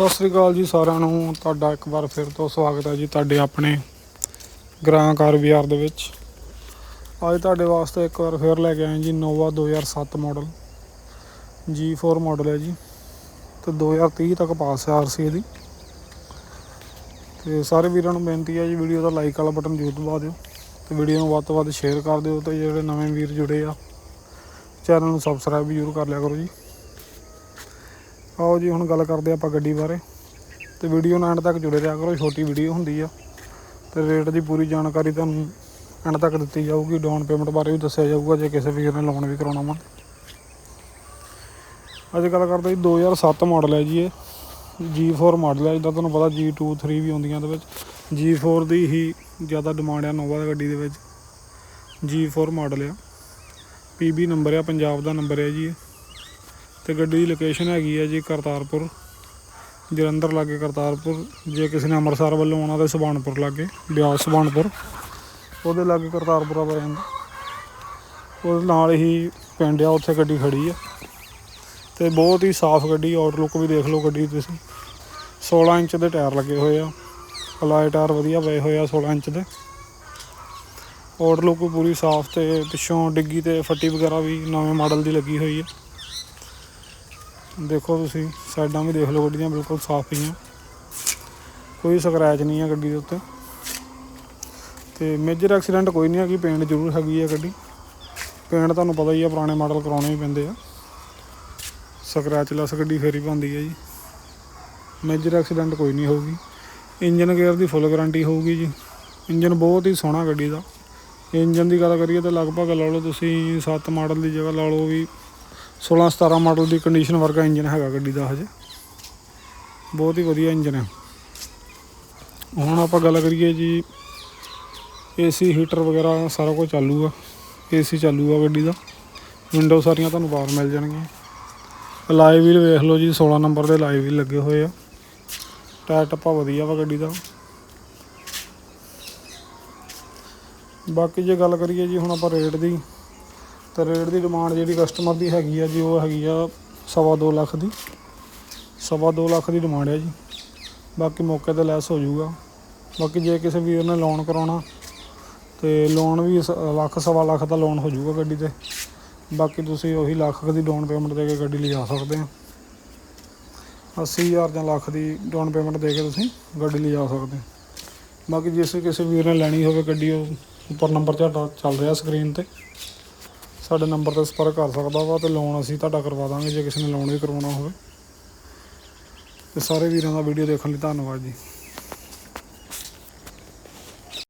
ਸਤਿ ਸ੍ਰੀ ਅਕਾਲ ਜੀ ਸਾਰਿਆਂ ਨੂੰ। ਤੁਹਾਡਾ ਇੱਕ ਵਾਰ ਫਿਰ ਤੋਂ ਸਵਾਗਤ ਹੈ ਜੀ ਤੁਹਾਡੇ ਆਪਣੇ ਗ੍ਰਾਂ ਕਾਰ ਬਾਜ਼ਾਰ ਦੇ ਵਿੱਚ। ਅੱਜ ਤੁਹਾਡੇ ਵਾਸਤੇ ਇੱਕ ਵਾਰ ਫਿਰ ਲੈ ਕੇ ਆਏ ਜੀ ਨੋਵਾ 2007 ਮਾਡਲ G4 ਮਾਡਲ ਹੈ ਜੀ ਤੇ 2030 ਤੱਕ ਪਾਸ ਹੈ ਆਰਸੀ ਦੀ। ਤੇ ਸਾਰੇ ਵੀਰਾਂ ਨੂੰ ਬੇਨਤੀ ਹੈ ਜੀ ਵੀਡੀਓ ਦਾ ਲਾਈਕ ਵਾਲਾ ਬਟਨ ਜ਼ਰੂਰ ਦਬਾ ਦਿਓ ਤੇ ਵੀਡੀਓ ਨੂੰ ਵੱਧ ਤੋਂ ਵੱਧ ਸ਼ੇਅਰ ਕਰ ਦਿਓ ਤੇ ਜਿਹੜੇ ਨਵੇਂ ਵੀਰ ਜੁੜੇ ਆ, ਚੈਨਲ ਨੂੰ ਸਬਸਕ੍ਰਾਈਬ ਜ਼ਰੂਰ ਕਰ ਲਿਆ ਕਰੋ ਜੀ। ਆਓ ਜੀ, ਹੁਣ ਗੱਲ ਕਰਦੇ ਆਪਾਂ ਗੱਡੀ ਬਾਰੇ। ਤੇ ਵੀਡੀਓ ਨੂੰ ਐਂਡ ਤੱਕ ਜੁੜੇ ਰਿਹਾ ਕਰੋ ਛੋਟੀ ਵੀਡੀਓ ਹੁੰਦੀ ਆ। ਤੇ ਰੇਟ ਦੀ ਪੂਰੀ ਜਾਣਕਾਰੀ ਤੁਹਾਨੂੰ ਐਂਡ ਤੱਕ ਦਿੱਤੀ ਜਾਊਗੀ। ਡਾਊਨ ਪੇਮੈਂਟ ਬਾਰੇ ਵੀ ਦੱਸਿਆ ਜਾਊਗਾ, ਜੇ ਕਿਸੇ ਵੀਰ ਨੇ ਲੋਨ ਵੀ ਕਰਾਉਣਾ ਵਾ। ਅੱਜ ਗੱਲ ਕਰਦੇ ਜੀ 2007 ਮਾਡਲ ਹੈ ਜੀ ਇਹ। G4 ਮਾਡਲ ਹੈ, ਜਿੱਦਾਂ ਤੁਹਾਨੂੰ ਪਤਾ G2 3 ਵੀ ਆਉਂਦੀਆਂ ਇਹਦੇ ਵਿੱਚ। G4 ਦੀ ਹੀ ਜ਼ਿਆਦਾ ਡਿਮਾਂਡ ਆ ਨੋਵਾ ਗੱਡੀ ਦੇ ਵਿੱਚ। G4 ਮਾਡਲ ਆ। PB ਨੰਬਰ ਆ, ਪੰਜਾਬ ਦਾ ਨੰਬਰ ਹੈ ਜੀ ਇਹ। ਤੇ ਗੱਡੀ ਦੀ ਲੋਕੇਸ਼ਨ ਹੈਗੀ ਹੈ ਜੀ ਕਰਤਾਰਪੁਰ, ਜਲੰਧਰ ਲਾਗੇ ਕਰਤਾਰਪੁਰ, ਜੇ ਕਿਸੇ ਨੇ ਅੰਮ੍ਰਿਤਸਰ ਵੱਲੋਂ ਆਉਣਾ ਤਾਂ ਸੁਬਾਨਪੁਰ ਲਾਗੇ, ਬਿਆਸ ਸੁਬਾਨਪੁਰ ਉਹਦੇ ਲਾਗੇ ਕਰਤਾਰਪੁਰ ਆ ਜਾਂਦਾ ਉਹਦੇ ਨਾਲ ਹੀ ਪਿੰਡ ਆ, ਉੱਥੇ ਗੱਡੀ ਖੜੀ ਆ। ਤੇ ਬਹੁਤ ਹੀ ਸਾਫ਼ ਗੱਡੀ ਆਊਟਲੁੱਕ ਵੀ ਦੇਖ ਲਓ ਗੱਡੀ ਤੁਸੀਂ। 16 ਇੰਚ ਦੇ ਟਾਇਰ ਲੱਗੇ ਹੋਏ ਆ। ਅਲਾਈ ਟਾਇਰ ਵਧੀਆ ਪਏ ਹੋਏ ਆ 16 ਇੰਚ ਦੇ। ਆਊਟਲੁੱਕ ਪੂਰੀ ਸਾਫ਼ ਤੇ ਪਿੱਛੋਂ ਡਿੱਗੀ ਤੇ ਫੱਟੀ ਵਗੈਰਾ ਵੀ ਨਵੇਂ ਮਾਡਲ ਦੀ ਲੱਗੀ ਹੋਈ ਹੈ ਦੇਖੋ ਤੁਸੀਂ, ਸਾਈਡਾਂ ਵੀ ਦੇਖ ਲਓ ਗੱਡੀਆਂ ਬਿਲਕੁਲ ਸਾਫ਼ ਪਈਆਂ। ਕੋਈ ਸਕ੍ਰੈਚ ਨਹੀਂ ਹੈ ਗੱਡੀ ਦੇ ਉੱਤੇ। ਤੇ ਮੇਜਰ ਐਕਸੀਡੈਂਟ ਕੋਈ ਨਹੀਂ ਹੈਗੀ ਪੇਂਟ ਜ਼ਰੂਰ ਹੈਗੀ ਹੈ ਗੱਡੀ। ਪੇਂਟ ਤੁਹਾਨੂੰ ਪਤਾ ਹੀ ਆ, ਪੁਰਾਣੇ ਮਾਡਲ ਕਰਾਉਣੇ ਹੀ ਪੈਂਦੇ ਆ। ਸਕ੍ਰੈਚ ਲੈਸ ਗੱਡੀ ਫੇਰੀ ਪਾਉਂਦੀ ਹੈ ਜੀ। ਮੇਜਰ ਐਕਸੀਡੈਂਟ ਕੋਈ ਨਹੀਂ ਹੋਊਗੀ। ਇੰਜਨ ਗੇਅਰ ਦੀ ਫੁੱਲ ਗਾਰੰਟੀ ਹੋਊਗੀ ਜੀ। ਇੰਜਨ ਬਹੁਤ ਹੀ ਸੋਹਣਾ ਗੱਡੀ ਦਾ। ਇੰਜਨ ਦੀ ਗੱਲ ਕਰੀਏ ਤਾਂ ਲਗਭਗ ਲਾ ਲਓ ਤੁਸੀਂ 7 ਮਾਡਲ ਦੀ ਜਗ੍ਹਾ ਲਾ ਲਓ ਵੀ 16 17 ਮਾਡਲ ਦੀ ਕੰਡੀਸ਼ਨ ਵਰਗਾ ਇੰਜਨ ਹੈਗਾ ਗੱਡੀ ਦਾ ਹਜੇ। ਬਹੁਤ ਹੀ ਵਧੀਆ ਇੰਜਨ ਹੈ। ਹੁਣ ਆਪਾਂ ਗੱਲ ਕਰੀਏ ਜੀ ਏਸੀ ਹੀਟਰ ਵਗੈਰਾ ਸਾਰਾ ਕੁਝ ਚਾਲੂ ਆ। ਏਸੀ ਚਾਲੂ ਆ ਗੱਡੀ ਦਾ। ਵਿੰਡੋ ਸਾਰੀਆਂ ਤੁਹਾਨੂੰ ਬਾਹਰ ਮਿਲ ਜਾਣਗੀਆਂ। ਲਾਈਵ ਵੀਲ ਵੇਖ ਲਓ ਜੀ 16 ਨੰਬਰ ਦੇ ਲਾਈਵ ਵੀਲ ਲੱਗੇ ਹੋਏ ਆ। ਟਾਇਰ ਟੱਪਾ ਵਧੀਆ ਵਾ ਗੱਡੀ ਦਾ। ਬਾਕੀ ਜੇ ਗੱਲ ਕਰੀਏ ਜੀ, ਹੁਣ ਆਪਾਂ ਰੇਟ ਦੀ ਤਾਂ ਰੇਟ ਦੀ ਡਿਮਾਂਡ ਜਿਹੜੀ ਕਸਟਮਰ ਦੀ ਹੈਗੀ ਆ ਜੀ, ਉਹ ਹੈਗੀ ਆ ਸਵਾ ਦੋ ਲੱਖ ਦੀ। ਸਵਾ ਦੋ ਲੱਖ ਦੀ ਡਿਮਾਂਡ ਹੈ ਜੀ। ਬਾਕੀ ਮੌਕੇ ਤੇ ਲੈਸ ਹੋ ਜਾਊਗਾ। ਬਾਕੀ ਜੇ ਕਿਸੇ ਵੀਰ ਨੇ ਲੋਨ ਕਰਾਉਣਾ ਤੇ ਲੋਨ ਵੀ ਸ- ਲੱਖ, ਸਵਾ ਲੱਖ ਦਾ ਲੋਨ ਹੋ ਜਾਊਗਾ ਗੱਡੀ ਤੇ। ਬਾਕੀ ਤੁਸੀਂ ਉਹੀ ਲੱਖ ਕੁ ਦੀ ਡਾਊਨ ਪੇਮੈਂਟ ਦੇ ਕੇ ਗੱਡੀ ਲਿਜਾ ਸਕਦੇ ਆ। 80000 ਜਾਂ ਲੱਖ ਦੀ ਡਾਊਨ ਪੇਮੈਂਟ ਦੇ ਕੇ ਤੁਸੀਂ ਗੱਡੀ ਲਿਜਾ ਸਕਦੇ ਹੋ ਬਾਕੀ ਜਿਸ ਕਿਸੇ ਵੀਰ ਨੇ ਲੈਣੀ ਹੋਵੇ ਗੱਡੀ, ਉਹ ਉੱਪਰ ਨੰਬਰ ਤੁਹਾਡਾ ਚੱਲ ਰਿਹਾ ਸਕਰੀਨ ਤੇ। ਸਾਡੇ ਨੰਬਰ ਤੇ ਸੰਪਰਕ ਕਰ ਸਕਦਾ ਵਾ ਤੇ ਲੋਨ ਅਸੀਂ ਤੁਹਾਡਾ ਕਰਵਾ ਦਾਂਗੇ, ਜੇ ਕਿਸੇ ਨੇ ਲੋਨ ਵੀ ਕਰਵਾਉਣਾ ਹੋਵੇ। ਤੇ ਸਾਰੇ ਵੀਰਾਂ ਦਾ ਵੀਡੀਓ ਦੇਖਣ ਲਈ ਧੰਨਵਾਦ ਜੀ।